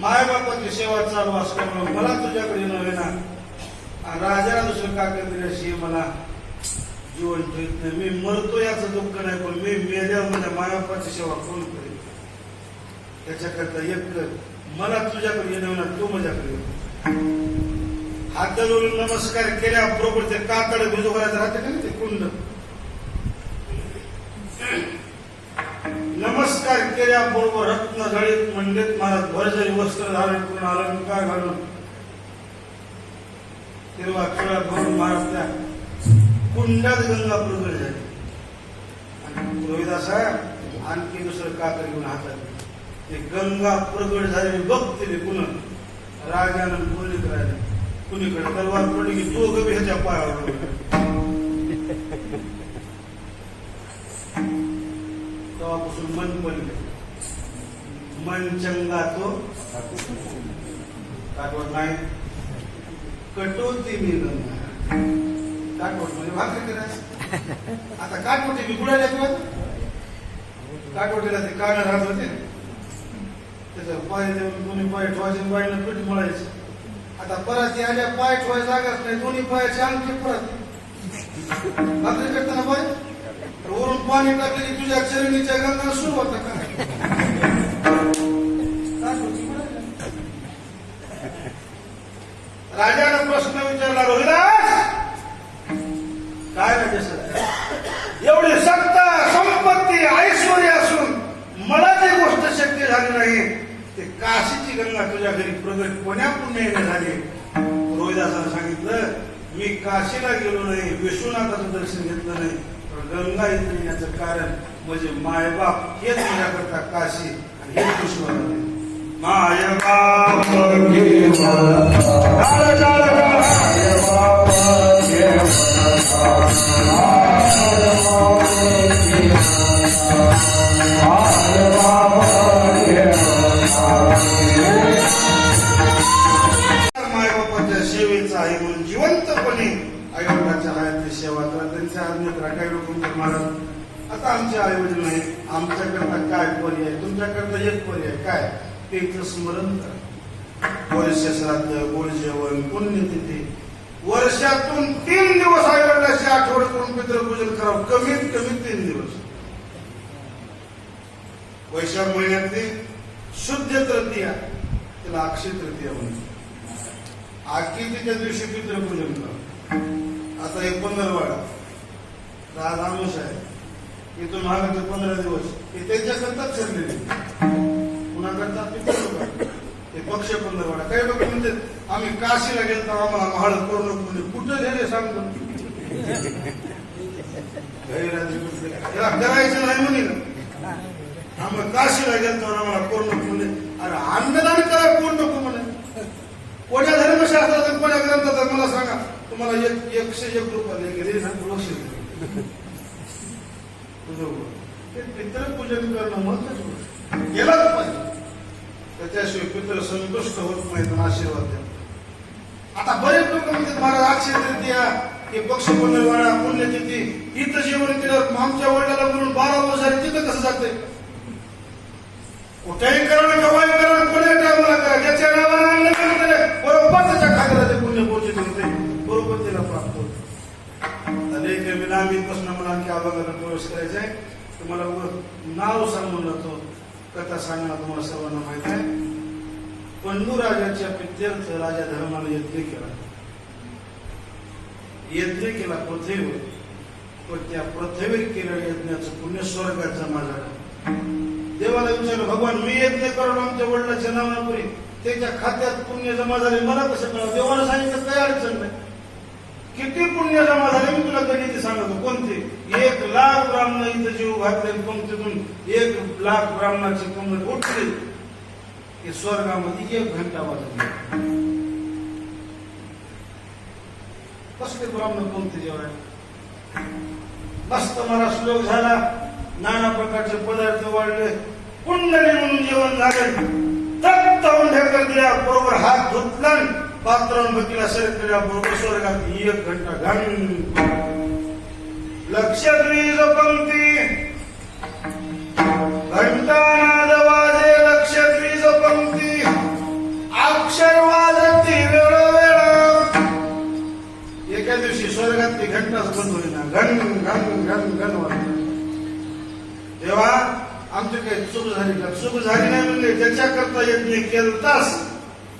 मायबापाची सेवा चालू असल्यामुळे मला तुझ्याकडे नव्हे ना राजा राजाला दुसरं का करण्याशी मला जीवन ठेवत नाही. मी मरतो याचं दुःख नाही पण मी मेल्यावर माझ्या मायबापाची सेवा कोण करेल? त्याच्याकरता एक कर. मला तुझ्याकडे येणं ना तू माझ्याकडे हात जोडून नमस्कार केल्याबरोबर ते कातड भिजू करायचं राहते का नाही ते कुंड? नमस्कार पूर्व रत्न जळीत मंडित महाराज भरजरी वस्त्र धारण करून अलंकार घालून हिरवा खेळा भरून महाराज त्या कुंडात गंगा प्रगट झाली. आणि रोहिदासा आणखी दुसरं कातर घेऊन हातात ते गंगा प्रगट झालेली बघते पुन्हा राजानं बोलली करायला कुणीकडे तलवार पडली की तो गवी ह्याच्या पायावर तेव्हापासून मन बनले मन चंगा तो नाही. कटोती मी गंगा काटवट म्हणजे भाकरी करायचं. आता काटवटी मी बुडायला किंवा काटवटीला ते काढा राहत होते. त्याचं पाय देऊन दोन्ही पाय ठेवायचे पायनं पीठ मळायचे आता परत या आल्या पाय ठेवाय जागाच नाही. दोन्ही पायाचे आणखी परत. भाकरी करताना पाय. तर वरून पाणी टाकलेली तुझ्या चरणीच्या गंगा सुरू होता. का राजानं प्रश्न विचारला रोहिदास! काय म्हणजे सर? एवढी सत्ता संपत्ती ऐश्वर असून मला जी गोष्ट शक्य झाली नाही ते काशीची गंगा तुझ्या घरी प्रगट कोण्या पुण्याने झाली. रोहिदासानं सांगितलं मी काशीला गेलो नाही विश्वनाथाचं दर्शन घेतलं नाही पण गंगा येत नाही याचं कारण म्हणजे मायबाप हेच माझ्याकरता काशी आणि हेच विश्वनाथ मायबाप काही रोखून लोक आता आमचे आई वडील नाही आमच्याकरता काय पर्याय? तुमच्याकरता एक पर्याय काय? ते स्मरण करा. वर्ष श्राद्ध गोड जेवण पुण्यतिथी वर्षातून तीन दिवस आई वडिलाची आठवड करून पितृपूजन करावं. कमीत कमी तीन दिवस. वैशाख महिन्यातली शुद्ध तृतीया. त्याला अक्षय तृतीया आखी तिच्या दिवशी पितृपूजन करा आता एक आज आमुष आहे इथून मागाचे पंधरा दिवस हे त्यांच्याकरताच ठरलेले कुणाकरता पितृ ते पक्ष पंधरवाडा काही लोक म्हणजे आम्ही काशीला गेलो आम्हाला महाळ करू नको म्हणजे कुठं गेले सांगतो करायचं नाही म्हणे ना आम्ही काशीला गेलो आम्हाला करू नको म्हणजे अरे अन्नदान करा कोण नको म्हणे कोण्या धर्मशास्त्राचा कोण्या ग्रंथाचा मला सांगा तुम्हाला एक एकशे एक रुपये गेले लक्ष ते पितृपूजन करणं महत्वाची गोष्ट. केलाच पाहिजे. त्याच्याशिवाय पितृ संतुष्ट होत नाहीत आशीर्वाद द्या. आता बरेच लोक म्हणतात महाराज अक्षय तृतीया हे पक्ष पुण्यवाडा पुण्यतिथी इथं जेवण केलं आमच्या वडिलाला म्हणून बारा वर्ष झाली तिथं कसं जाते? कुठेही करा केव्हाही करा कोण्या टायमाला करा ज्याच्या नावाला आणलं बरोबर त्याच्या होत अनेक बिनामीपासून मला आणखी अभंगाला प्रवेश करायचा आहे तुम्हाला नाव सांगून जातो. कथा सांगणार तुम्हाला सर्वांना माहीत आहे. पंडू राजाच्या प्रित्यर्थ राजा धर्माने यज्ञ केला. यज्ञ केला पृथ्वीवर पण त्या पृथ्वीवर केलेल्या यज्ञाचं पुण्य स्वर्गात जमा झालं. देवाला विचारलं भगवान मी यज्ञ करून आमच्या वडिलाच्या नावापुरी त्याच्या खात्यात पुण्य जमा झाले मला कसं कळलं? देवाला सांगितलं काही अडचण नाही. किती पुण्य जमा झाले मी तुला गणित सांगतो. कोणते? एक लाख ब्राह्मण इथं जीव घातले पंक्तीतून एक लाख ब्राह्मणाची कमर उठली. की स्वर्गामध्ये एक घंटा वाजली कसले ब्राह्मण पंक्ती जेवाय मस्त मला श्लोक झाला. नाना प्रकारचे पदार्थ वाढले. कुंडली म्हणून जेवण झाले. उंढ्या दिल्या बरोबर हात धुतला. पात्रावून बघितला सरकल्या बरोबर स्वर्गात एक घंटा घाण लक्ष वीज पंक्ती. घंटा नाद वाजे लक्ष वीज पंक्ती. अक्षर वाजती वेळ एका दिवशी स्वर्गातली घंटाच बंद होईना घन घन घन घन वाज तेव्हा आमची काही चूक झाली का? चूक झाली नाही म्हणजे ज्याच्याकरता यज्ञ केलताच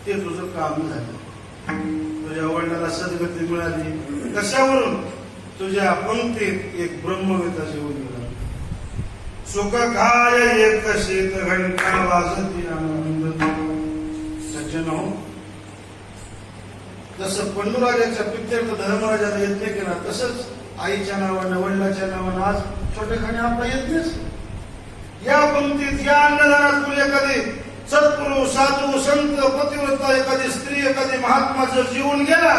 ते तुझं काम झालं. तुझ्या वडिलाला सद्गती मिळाली. कशावरून? तुझ्या पंक्तीत एक ब्रह्मवेता जेवून मिळाली सुख काय एक शेत घंटा वाजती आनंद सज्जन हो. जसं पंडुराजाच्या पित्यर्थ धर्मराजाने यज्ञ केला तसंच आईच्या नावानं वडिलाच्या नावानं आज छोटेखाने आपला यज्ञच या पंक्तीत या अन्नदानात तुला कधी सद्गुरू साधू संत पतिव्रता एखादी स्त्री एखादी महात्मा जर जीवन गेला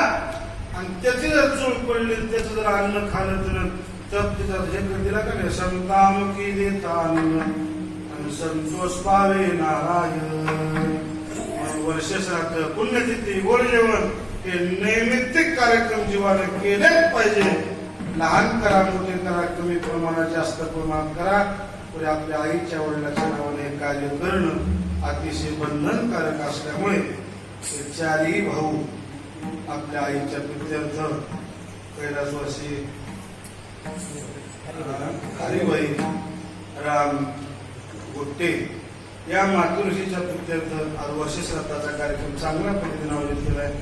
आणि त्याची जर चूळ पडली त्याचं जर अन्न खाणं दिलं तर तिचा हे दिला का नाही? संताम की देता अन्न आणि संतोष पावे नारायण. वर्ष पुण्यतिथी गोड जेवण हे नैमित्तिक कार्यक्रम जीवाने केलेच पाहिजे. लहान करा मोठे करा कमी प्रमाणात जास्त प्रमाणात करा. पुढे आपल्या आईच्या वडिलाच्या नावाने कार्य करणं अतिशय बंधनकारक असल्यामुळे हे चारही भाऊ आपल्या आईच्या प्रित्यर्थ कैलासवासी हरिभाई राम गोट्टे या मातृषीच्या प्रित्यर्थ आज वर्ष कार्यक्रम चांगल्या पद्धतीने आयोजित आहे.